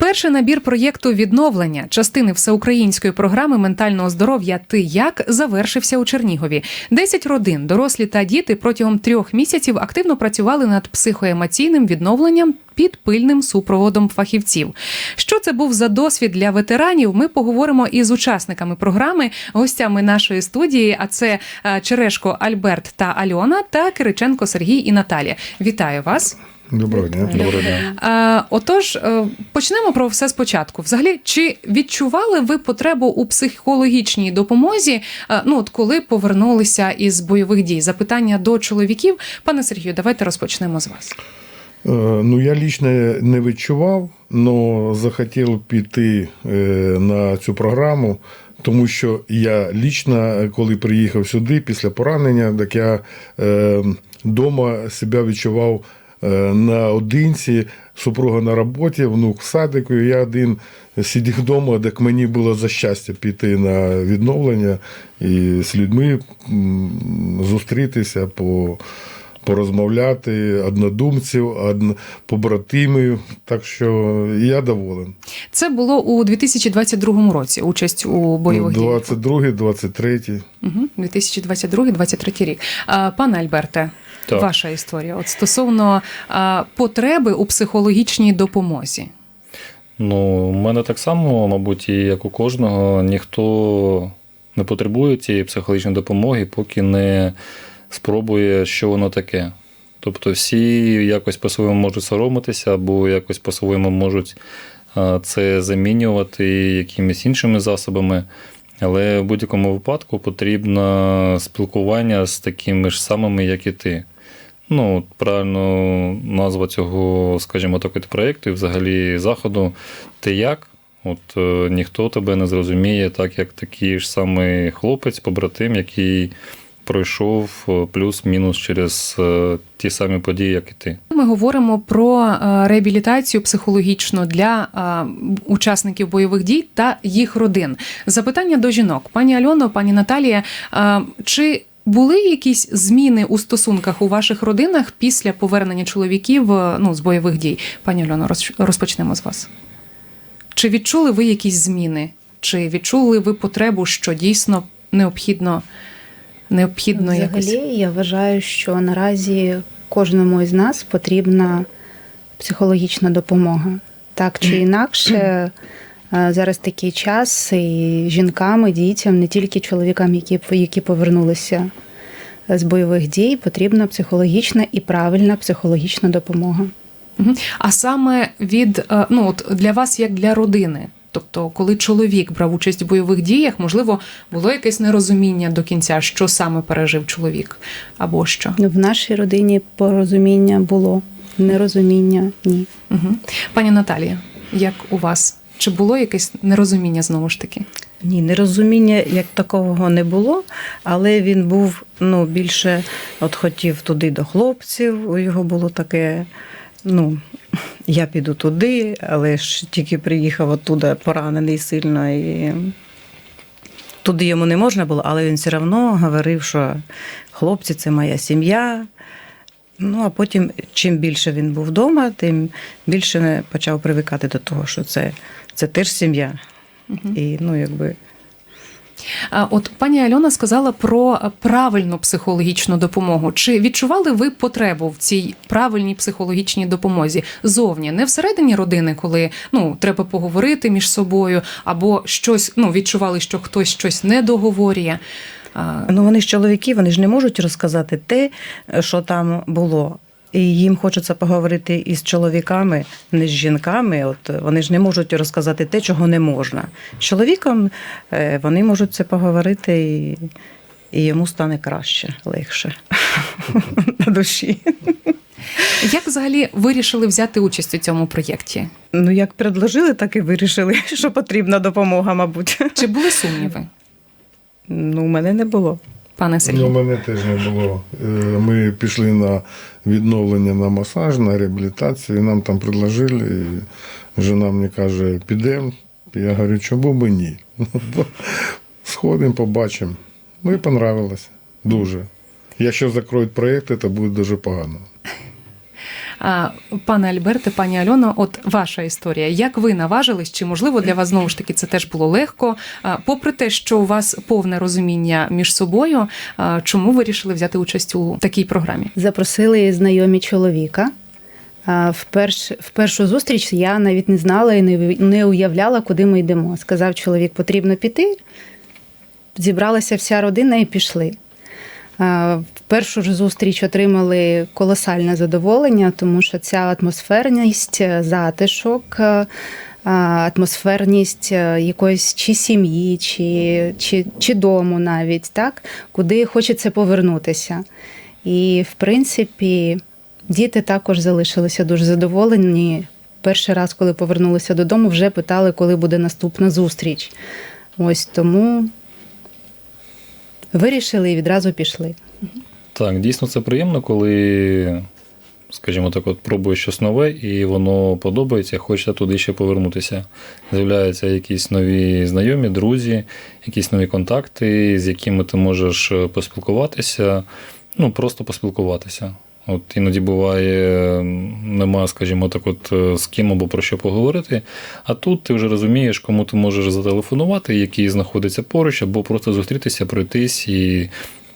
Перший набір проєкту відновлення частини всеукраїнської програми ментального здоров'я Ти як завершився у Чернігові. Десять родин, дорослі та діти протягом трьох місяців активно працювали над психоемоційним відновленням під пильним супроводом фахівців. Що це був за досвід для ветеранів? Ми поговоримо із учасниками програми, гостями нашої студії. А це е, Черешко Альберт та Альона та Кириченко Сергій і Наталія. Вітаю вас. Доброго дня. Доброго дня. Е, Отож, е, почнемо про все спочатку. Взагалі, чи відчували ви потребу у психологічній допомозі? е, Ну, от коли повернулися із бойових дій? Запитання до чоловіків. Пане Сергію, давайте розпочнемо з вас. Ну, я лично не відчував, але захотів піти на цю програму, тому що я лично, коли приїхав сюди після поранення, так я вдома себе відчував наодинці, супруга на роботі, внук в садику, і я один сидів вдома, так мені було за щастя піти на відновлення і з людьми зустрітися по. Порозмовляти однодумців, одн... побратимів. Так що я доволен. Це було у 2022 році. Участь у бойових діях. 22, 23. Угу, 2022-2023 рік. Пане Альберте, Так. ваша історія. От стосовно а, потреби у психологічній допомозі. Ну, у мене так само, мабуть, і як у кожного, ніхто не потребує цієї психологічної допомоги, поки не спробує, що воно таке. Тобто всі якось по-своєму можуть соромитися, або якось по-своєму можуть це замінювати якимись іншими засобами. Але в будь-якому випадку потрібно спілкування з такими ж самими, як і ти. Ну, правильно назва цього, скажімо так, проєкту і взагалі заходу ти як? От е, ніхто тебе не зрозуміє, так як такий ж самий хлопець, побратим, який пройшов е, плюс-мінус через е, ті самі події, як і ти. Ми говоримо про е, реабілітацію психологічну для учасників бойових дій та їх родин. Запитання до жінок, пані Альоно, пані Наталія, чи були якісь зміни у стосунках у ваших родинах після повернення чоловіків ну, з бойових дій? Пані Альоно, розпочнемо з вас. Чи відчули ви якісь зміни? Чи відчули ви потребу, що дійсно необхідно, необхідно якось? Взагалі, я вважаю, що наразі кожному із нас потрібна психологічна допомога. Так чи інакше, е, зараз такий час і жінкам, і дітям, не тільки чоловікам, які, які повернулися з бойових дій, потрібна психологічна і правильна психологічна допомога. А саме від е, ну от для вас, як для родини. Тобто, коли чоловік брав участь в бойових діях, можливо, було якесь нерозуміння до кінця, що саме пережив чоловік, або що. В нашій родині порозуміння було, нерозуміння ні. Угу. Пані Наталія, як у вас? Чи було якесь нерозуміння знову ж таки? Ні, нерозуміння як такого не було, але він був ну, більше от хотів туди до хлопців. У його було таке, ну, я піду туди, але ж тільки приїхав оттуда поранений сильно. І туди йому не можна було, але він все одно говорив, що хлопці це моя сім'я. Ну, а потім, чим більше він був вдома, тим більше почав привикати до того, що це, це теж сім'я. І ну, якби от пані Альона сказала про правильну психологічну допомогу. Чи відчували ви потребу в цій правильній психологічній допомозі зовні, не всередині родини, коли ну треба поговорити між собою, або щось ну відчували, що хтось щось не договорює? Ну вони ж чоловіки, вони ж не можуть розказати те, що там було. І їм хочеться поговорити із чоловіками, не з жінками. От вони ж не можуть розказати те, чого не можна. З чоловіком е, вони можуть це поговорити, і, і йому стане краще, легше на душі. Як взагалі вирішили взяти участь у цьому проєкті? Ну, як предложили, так і вирішили, що потрібна допомога, мабуть. Чи були сумніви, Ну, у мене не було. Пане Ну, Сергію? у мене теж не було. Е, Ми пішли на відновлення на масаж, на реабілітацію, і нам там предложили. І жена мені каже, підемо. Я говорю, чому би ні? Сходимо, побачимо. Ну і понравилось. Дуже. Якщо закроють проєкт, це буде дуже погано. А, Пане Альберте, пані Альоно, от ваша історія. Як ви наважились? Чи можливо для вас знову ж таки це теж було легко? Попри те, що у вас повне розуміння між собою, чому ви вирішили взяти участь у такій програмі? Запросили знайомі чоловіка. В, в першу зустріч я навіть не знала і не, не уявляла, куди ми йдемо. Сказав чоловік, потрібно піти. Зібралася вся родина і пішли. В першу ж зустріч отримали колосальне задоволення, тому що ця атмосферність, е, затишок, е, атмосферність е, якоїсь чи сім'ї, чи, чи, чи дому навіть, так, куди хочеться повернутися. І, в принципі, діти також залишилися дуже задоволені. Перший раз, коли повернулися додому, вже питали, коли буде наступна зустріч. Ось тому вирішили і відразу пішли. Так, дійсно це приємно, коли, скажімо так, от пробуєш щось нове, і воно подобається, хочеться туди ще повернутися. З'являються якісь нові знайомі, друзі, якісь нові контакти, з якими ти можеш е, поспілкуватися, ну просто поспілкуватися. От іноді буває, нема, скажімо так, от е, з ким або про що поговорити. А тут ти вже розумієш, кому ти можеш зателефонувати, який знаходиться поруч, або просто зустрітися, пройтись і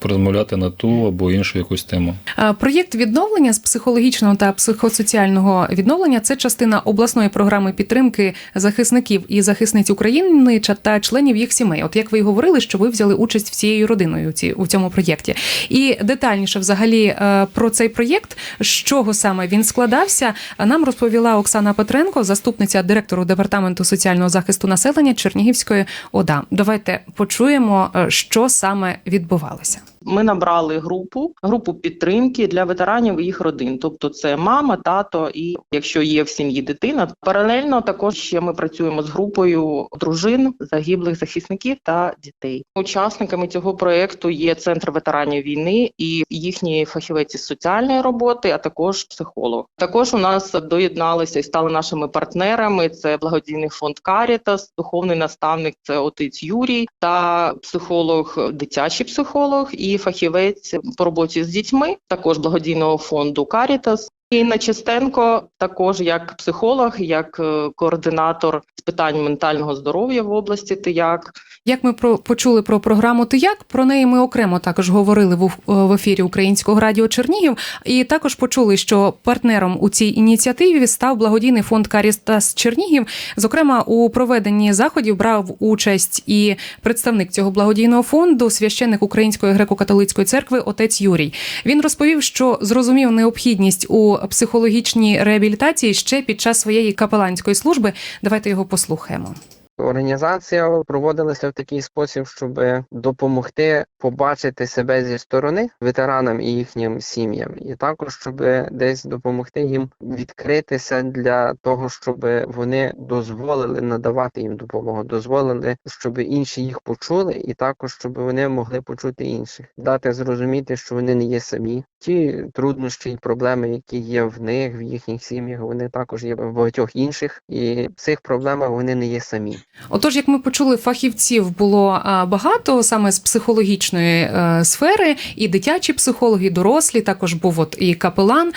порозмовляти на ту або іншу якусь тему. Проєкт відновлення з психологічного та психосоціального відновлення це частина обласної програми підтримки захисників і захисниць України та членів їх сімей. От як ви й говорили, що ви взяли участь всією родиною ці- у цьому проєкті. І детальніше, взагалі, е, про цей проєкт, з чого саме він складався, нам розповіла Оксана Петренко, заступниця директору департаменту соціального захисту населення Чернігівської ОДА. Давайте почуємо, е, що саме відбувалося. Ми набрали групу, групу підтримки для ветеранів і їх родин. Тобто, це мама, тато, і якщо є в сім'ї дитина. Паралельно також ще ми працюємо з групою дружин загиблих захисників та дітей. Учасниками цього проекту є центр ветеранів війни і їхні фахівець соціальної роботи, а також психолог. Також у нас доєдналися і стали нашими партнерами. Це благодійний фонд Карітас, духовний наставник це отець Юрій та психолог, дитячий психолог і фахівець по роботі з дітьми, також благодійного фонду Карітас. Інна Чистенко також як психолог, як е, координатор з питань ментального здоров'я в області ТИЯК. Як ми про почули про програму «Ти як», про неї ми окремо також говорили в, в ефірі Українського радіо Чернігів, і також почули, що партнером у цій ініціативі став благодійний фонд Карістас Чернігів. Зокрема, у проведенні заходів брав участь і представник цього благодійного фонду, священник Української греко-католицької церкви, отець Юрій. Він розповів, що зрозумів необхідність у психологічній реабілітації ще під час своєї капеланської служби. Давайте його послухаємо. Організація проводилася в такий спосіб, щоб допомогти побачити себе зі сторони ветеранам і їхнім сім'ям, і також щоб десь допомогти їм відкритися для того, щоб вони дозволили надавати їм допомогу, дозволили, щоб інші їх почули, і також щоб вони могли почути інших, дати зрозуміти, що вони не є самі. Ті труднощі і проблеми, які є в них, в їхніх сім'ях, вони також є в багатьох інших, і в цих проблемах вони не є самі. Отож, як ми почули, фахівців було багато саме з психологічної е, сфери, і дитячі психологи, і дорослі, також був от і капелан.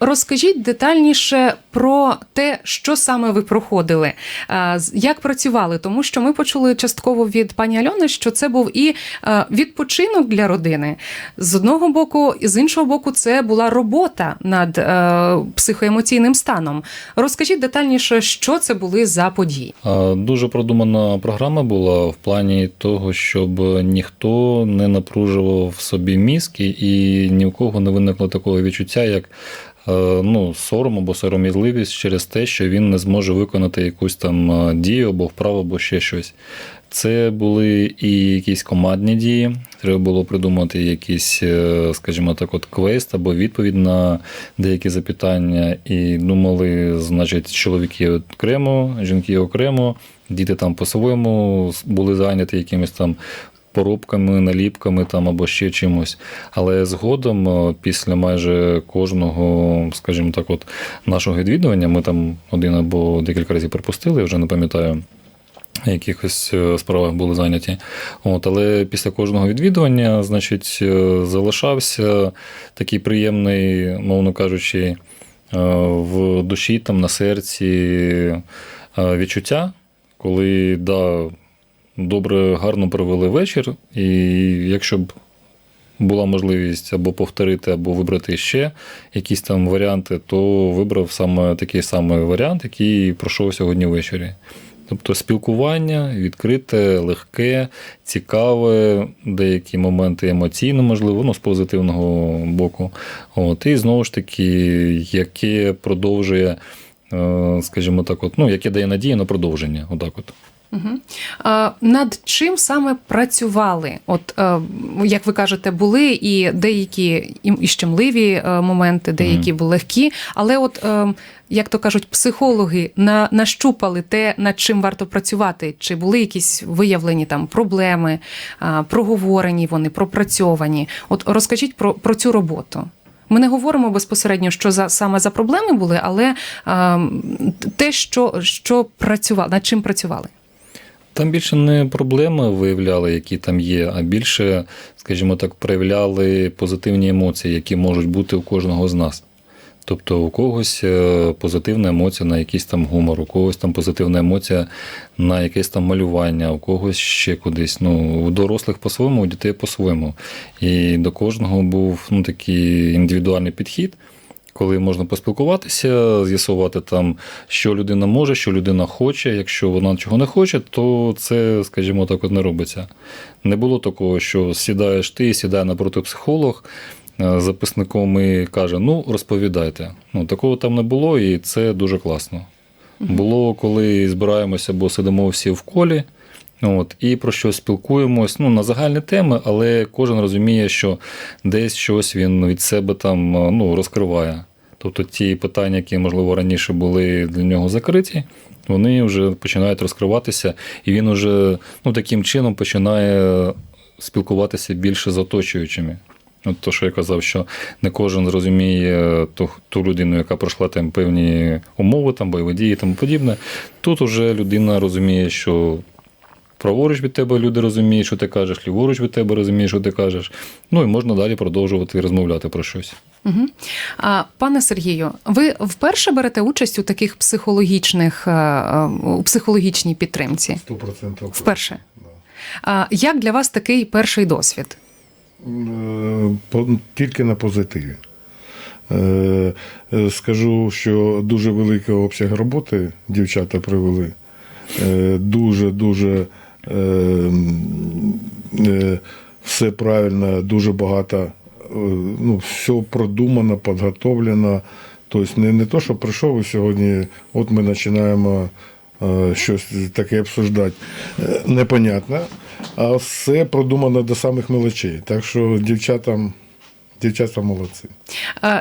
Розкажіть детальніше про те, що саме ви проходили, як працювали, тому що ми почули частково від пані Альони, що це був і відпочинок для родини з одного боку, і з іншого боку, це була робота над е, психоемоційним станом. Розкажіть детальніше, що це були за події. А, Продумана програма була в плані того, щоб ніхто не напружував в собі мізки і ні у кого не виникло такого відчуття, як е, ну, сором або сором'язливість через те, що він не зможе виконати якусь там е, дію або вправу, або ще щось. Це були і якісь командні дії. Треба було придумати якийсь, е, скажімо так, от квест або відповідь на деякі запитання. І думали, значить, чоловіки окремо, жінки окремо, діти там по-своєму були зайняті якимись там. Поробками, наліпками там або ще чимось. Але згодом, е, після майже кожного, скажімо так, от нашого відвідування, ми там один або декілька разів пропустили, вже не пам'ятаю, якихось е, справах були зайняті. От, але після кожного відвідування, значить, е, залишався такий приємний, мовно кажучи, в душі, там, на серці відчуття, коли да, добре, гарно провели вечір, і якщо б була можливість або повторити, або вибрати ще якісь там варіанти, то вибрав саме такий самий варіант, який пройшов сьогодні ввечері. Тобто спілкування відкрите, легке, цікаве, деякі моменти емоційно, можливо, ну, з позитивного боку. От, і знову ж таки, яке продовжує, скажімо так, от, ну, яке дає надію на продовження. Отак от. Угу. А, над чим саме працювали? От е, як ви кажете, були і деякі і, щемливі е, моменти, деякі були легкі, але от. Е, як то кажуть, психологи на, нащупали те, над чим варто працювати, чи були якісь виявлені там проблеми, проговорені вони, пропрацьовані. От розкажіть про, про цю роботу. Ми не говоримо безпосередньо, що за саме за проблеми були, але а, те, що, що працювали, над чим працювали. Там більше не проблеми виявляли, які там є, а більше, скажімо так, проявляли позитивні емоції, які можуть бути у кожного з нас. Тобто у когось е, позитивна емоція на якийсь там гумор, у когось там позитивна емоція на якесь там малювання, у когось ще кудись. Ну, у дорослих по-своєму, у дітей по-своєму. І до кожного був ну, такий індивідуальний підхід. Коли можна поспілкуватися, з'ясувати там, що людина може, що людина хоче. Якщо вона чого не хоче, то це, скажімо так, от не робиться. Не було такого, що сідаєш ти, сідає напроти психолог записником і каже: Ну, розповідайте. Ну, такого там не було, і це дуже класно. Було, коли збираємося, бо сидимо всі в колі. От, і про що спілкуємось ну, на загальні теми, але кожен розуміє, що десь щось він від себе там ну, розкриває. Тобто ті питання, які, можливо, раніше були для нього закриті, вони вже починають розкриватися, і він вже ну, таким чином починає спілкуватися більше з оточуючими. От то, що я казав, що не кожен зрозуміє ту, ту людину, яка пройшла там певні умови, там бойові дії і тому подібне. Тут вже людина розуміє, що праворуч від тебе люди розуміють, що ти кажеш, ліворуч від тебе розуміють, що ти кажеш. Ну і можна далі продовжувати розмовляти про щось. Угу. А, пане Сергію, ви вперше берете участь у таких психологічних е, у психологічній підтримці? 100%. Вперше. А, як для вас такий перший досвід? Е, Тільки на позитиві. Е, Скажу, що дуже великий обсяг роботи дівчата привели. Е, Дуже, дуже е, все правильно, дуже багато, ну, все продумано, підготовлено. Тобто не, не то, що прийшов і сьогодні, от ми починаємо щось таке обсуждати. Е, Непонятно. А все продумано до самих мелочей. Так що дівчатам, дівчата молодці.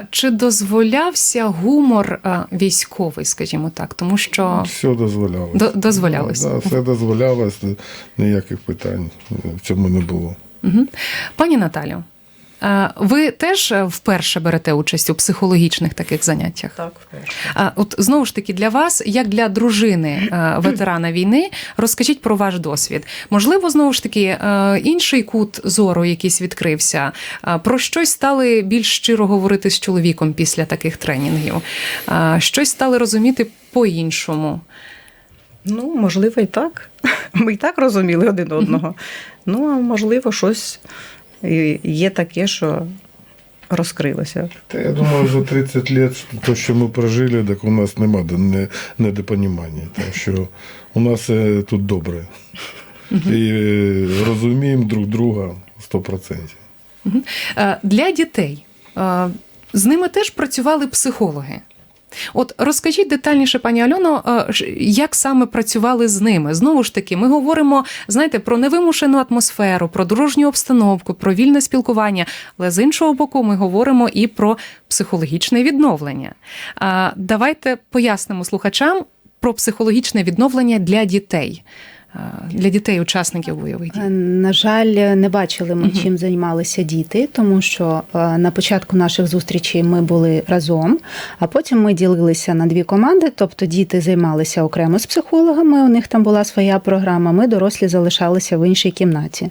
Чи дозволявся гумор військовий, скажімо так, тому що Все дозволялося. До- дозволялося. Да, все дозволялося, ніяких питань в цьому не було. Угу. Пані Наталю, ви теж е, вперше берете участь у психологічних таких заняттях? Так, вперше. От знову ж таки для вас, як для дружини е, ветерана війни, розкажіть про ваш досвід. Можливо, знову ж таки е, інший кут зору якийсь відкрився. Про щось стали більш щиро говорити з чоловіком після таких тренінгів. Щось стали розуміти по-іншому. Ну, можливо, і так. Ми і так розуміли один одного. Ну, а можливо, щось і є таке, що розкрилося. Та я думаю, за 30 років, то, що ми прожили, так у нас нема недопонімання. Так що у нас е, тут добре. І е, розуміємо друг друга 100%. Е, Для дітей з ними теж працювали психологи. От розкажіть детальніше, пані Альоно, е, як саме працювали з ними? Знову ж таки, ми говоримо, знаєте, про невимушену атмосферу, про дружню обстановку, про вільне спілкування. Але з іншого боку, ми говоримо і про психологічне відновлення. Давайте пояснимо слухачам про психологічне відновлення для дітей, е, для дітей-учасників бойових дій. Е, На жаль, не бачили ми, чим займалися діти, тому що е, на початку наших зустрічей ми були разом, а потім ми ділилися на дві команди. Тобто діти займалися окремо з психологами, у них там була своя програма. Ми дорослі залишалися в іншій кімнаті.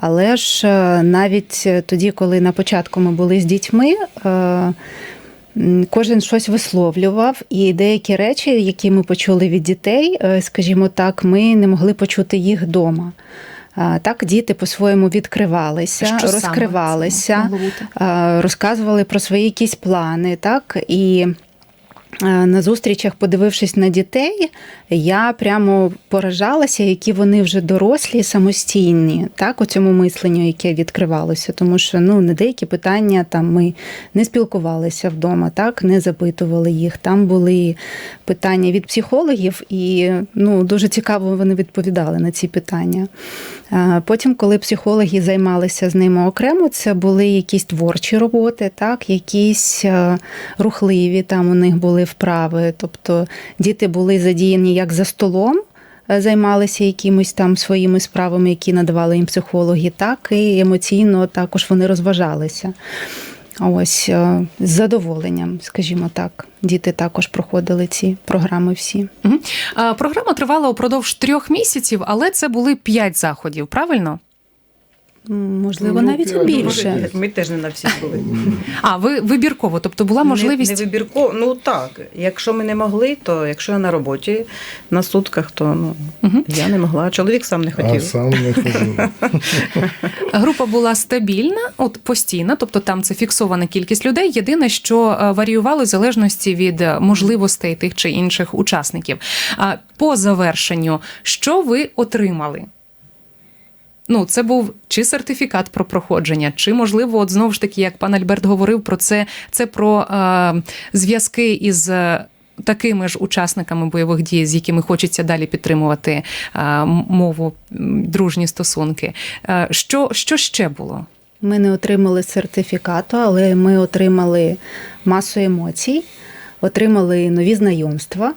Але ж навіть тоді, коли на початку ми були з дітьми. Кожен щось висловлював, і деякі речі, які ми почули від дітей, е, скажімо так, ми не могли почути їх вдома. Так, діти по-своєму відкривалися, Що розкривалися, розказували про свої якісь плани, так і. Е, На зустрічах, подивившись на дітей, я прямо поражалася, які вони вже дорослі, самостійні, так, у цьому мисленню, яке відкривалося. Тому що ну, на деякі питання там ми не спілкувалися вдома, так, не запитували їх. Там були питання від психологів, і ну, дуже цікаво вони відповідали на ці питання. Потім, коли психологи займалися з ними окремо, це були якісь творчі роботи, так, якісь е, рухливі, там у них були вправи. Тобто діти були задіяні як за столом, е, займалися якимись там своїми справами, які надавали їм психологи, так і емоційно також вони розважалися. Ось е, з задоволенням, скажімо так, діти також проходили ці програми всі. А, Програма тривала упродовж трьох місяців, але це були п'ять заходів, правильно? Можливо, Ну, навіть я більше. Ми теж не на всіх були. А, ви вибірково, тобто була можливість. Не, не вибірково. Ну так. Якщо ми не могли, то якщо я на роботі на сутках, то ну Мгм. я не могла. Чоловік сам не А хотів. сам не. Група була стабільна, от постійна, тобто там це фіксована кількість людей. Єдине, що е, варіювало в залежності від е, можливостей тих чи інших учасників. По завершенню, що ви отримали? Ну, це був чи сертифікат про проходження, чи можливо, от знову ж таки, як пан Альберт говорив про це, це про е, зв'язки із. е, Такими ж учасниками бойових дій, з якими хочеться далі підтримувати е, м- мову, дружні стосунки. Е, Що, що ще було? Ми не отримали сертифікату, але ми отримали масу емоцій, отримали нові знайомства,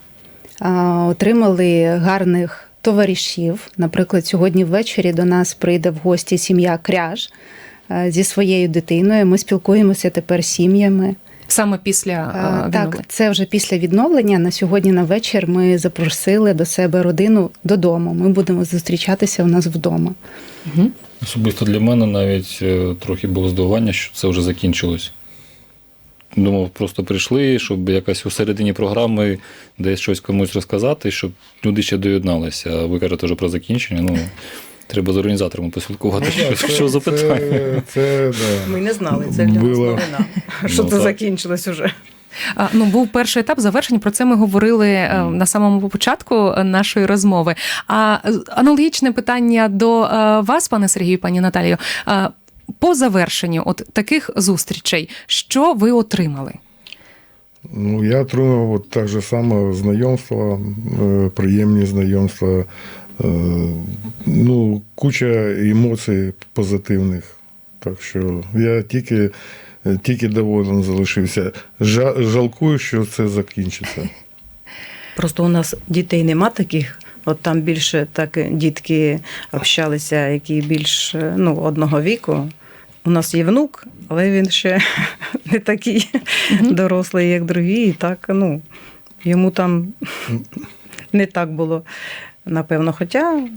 а, отримали гарних товаришів. Наприклад, сьогодні ввечері до нас прийде в гості сім'я Кряж зі своєю дитиною. Ми спілкуємося тепер сім'ями. Саме після А, е, Так, це вже після відновлення. На сьогодні на вечір ми запросили до себе родину додому. Ми будемо зустрічатися у нас вдома. Мгм. Особисто для мене навіть е, трохи було здивування, що це вже закінчилось. Думав, просто прийшли, щоб якась у середині програми десь щось комусь розказати, щоб люди ще доєдналися. А ви кажете вже про закінчення. Ну, треба з організаторами поспілкувати, що, Це- що за питання. Це, це, да. Ми не знали, це для нас новина. Що Ну, це так. закінчилось уже. Ну, був перший етап завершення. Про це ми говорили е, на самому початку нашої розмови. А аналогічне питання до е, вас, пане Сергію, пані Наталію. По завершенню от таких зустрічей, що ви отримали? Ну, я отримав от так же само знайомства, е, приємні знайомства, е, ну, куча емоцій позитивних. Так що я тільки, тільки доволен залишився. Жа- Жалкую, що це закінчиться. Просто у нас дітей нема таких. От там більше так дітки общалися, які більш ну, одного віку. У нас є внук, але він ще не такий дорослий, як другі. І так, ну, йому там не так було, напевно, хоча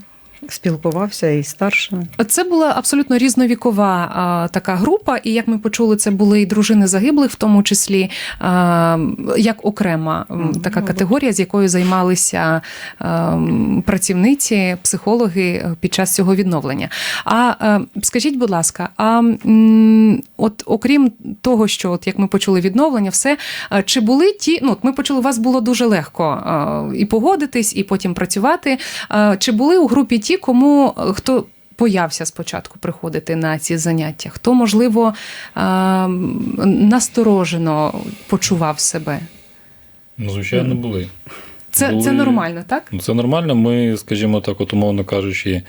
спілкувався і старше. Це була абсолютно різновікова а, така група, і як ми почули, це були і дружини загиблих, в тому числі а, як окрема Мгм, така категорія, з якою займалися а, працівниці, психологи е, під час цього відновлення. А е, скажіть, будь ласка, а м, от окрім того, що от як ми почули відновлення, все а, чи були ті, ну от ми почули, у вас було дуже легко а, і погодитись, і потім працювати. А, Чи були у групі ті, кому е, хто боявся спочатку приходити на ці заняття? Хто, можливо, насторожено почував себе? Ну, звичайно, були. Це, Були- це нормально, так? Ну, Це нормально. Ми, скажімо так, от, умовно кажучи,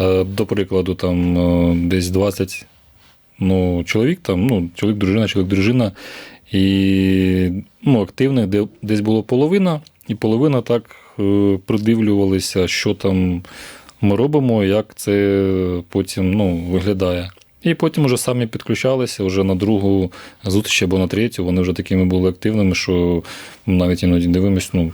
е, до прикладу, там е, десь 20 ну, чоловік, там, ну, чоловік, дружина, чоловік, дружина. І ну, активних де- десь було половина, і половина так е, придивлювалися, що там ми робимо, як це потім ну, виглядає. І потім вже самі підключалися вже на другу зустріч або на третю. Вони вже такими були активними, що навіть іноді дивимось, ну,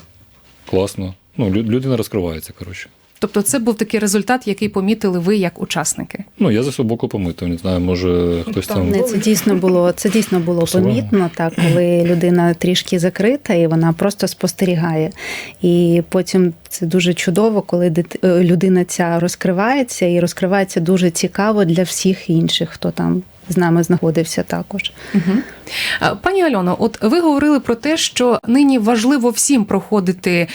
класно. Ну, лю- людина розкривається, коротше. Тобто, це був такий результат, який помітили ви як учасники. Ну, я за боку помитив, не знаю, може хтось там. Не, це дійсно було це дійсно було помітно, так коли людина трішки закрита і вона просто спостерігає. І потім це дуже чудово, коли дит- е, людина ця розкривається і розкривається дуже цікаво для всіх інших, хто там з нами знаходився також. Угу. Пані Альоно, от ви говорили про те, що нині важливо всім проходити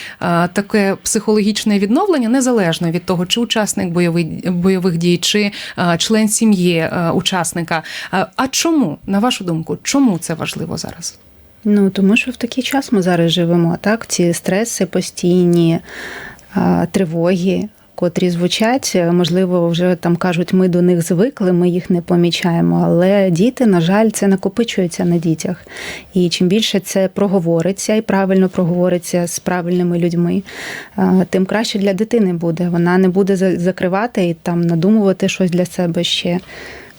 таке психологічне відновлення, незалежно від того, чи учасник бойовий, бойових дій, чи член сім'ї учасника. А, чому, на вашу думку, чому це важливо зараз? Ну тому що в такий час ми зараз живемо, так? Ці стреси постійні, тривоги, котрі звучать, е, можливо, вже там кажуть, ми до них звикли, ми їх не помічаємо. Але діти, на жаль, це накопичується на дітях. І чим більше це проговориться і правильно проговориться з правильними людьми, тим краще для дитини буде. Вона не буде за- закривати і там надумувати щось для себе ще.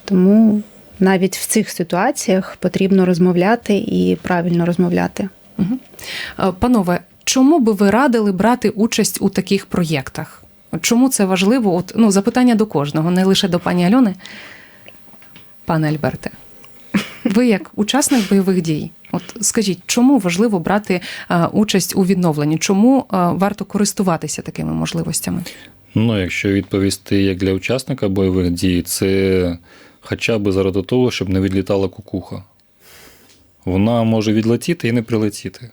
Тому навіть в цих ситуаціях потрібно розмовляти і правильно розмовляти. Угу. Панове, чому би ви радили брати участь у таких проєктах? Чому це важливо? От, ну, запитання до кожного, не лише до пані Альони. Пане Альберте, ви як учасник бойових дій, от скажіть, чому важливо брати а, участь у відновленні? Чому а, варто користуватися такими можливостями? Ну, якщо відповісти як для учасника бойових дій, це хоча б заради того, щоб не відлітала кукуха. Вона може відлетіти і не прилетіти.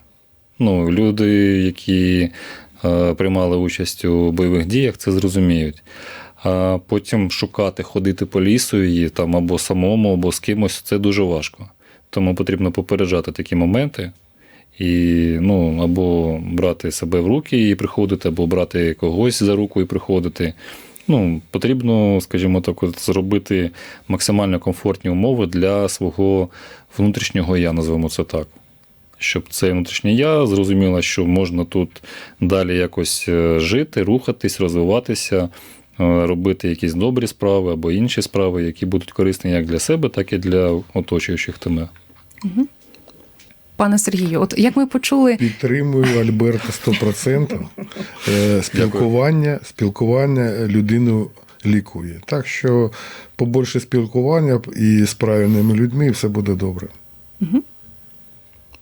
Ну, люди, які е, приймали участь у бойових діях, це зрозуміють. А потім шукати, ходити по лісу її там або самому, або з кимось це дуже важко. Тому потрібно попереджати такі моменти. І ну, або брати себе в руки і приходити, або брати когось за руку і приходити. Ну, потрібно, скажімо так, от, зробити максимально комфортні умови для свого внутрішнього я, назвемо це так. Щоб це внутрішнє я зрозуміло, що можна тут далі якось е, жити, рухатись, розвиватися, е, робити якісь добрі справи або інші справи, які будуть корисні як для себе, так і для оточуючих тебе. Пане Сергію, от як ми почули, Підтримую Альберта 100%. Е, Спілкування, спілкування людину лікує. Так що побольше спілкування і з правильними людьми, і все буде добре.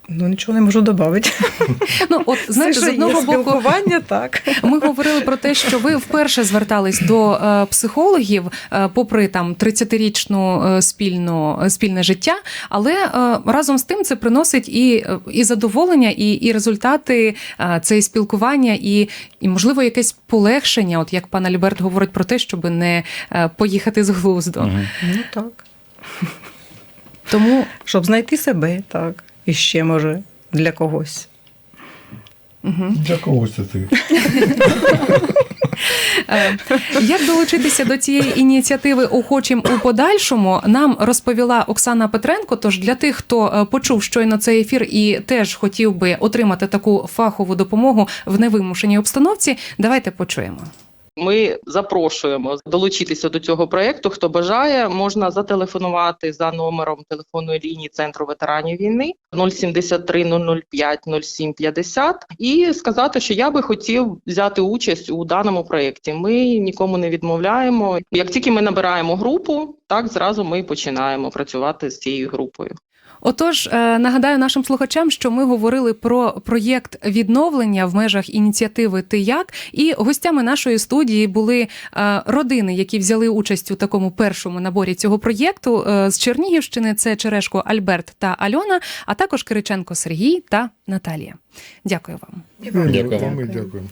Ну нічого не можу додати. ну от знаєте, з одного боку, спілкування, так. Ми говорили про те, що ви вперше звертались до е, психологів, е, попри там 30-річну е, спільну е, спільне життя, але е, разом з тим це приносить і, е, і задоволення, і, і результати е, це і спілкування, і, і можливо якесь полегшення, от як пан Альберт говорить про те, щоб не е, поїхати з глузду. Ну так. Тому Щоб знайти себе, так. І ще може для когось. угу. Для когось це ти. Е, Як долучитися до цієї ініціативи охочим у подальшому, нам розповіла Оксана Петренко. Тож для тих, хто е, почув щойно цей ефір і теж хотів би отримати таку фахову допомогу в невимушеній обстановці, давайте почуємо. Ми запрошуємо долучитися до цього проекту. Хто бажає, можна зателефонувати за номером телефонної лінії Центру ветеранів війни 073 005 07 50 і сказати, що я би хотів взяти участь у даному проєкті. Ми нікому не відмовляємо. Як тільки ми набираємо групу, так зразу ми починаємо працювати з цією групою. Отож, е, нагадаю нашим слухачам, що ми говорили про проєкт відновлення в межах ініціативи Ти як і гостями нашої студії були е, родини, які взяли участь у такому першому наборі цього проєкту е, з Чернігівщини. Це Черешко Альберт та Альона, а також Кириченко Сергій та Наталія. Дякую вам. Дякую вам. Ми дякуємо.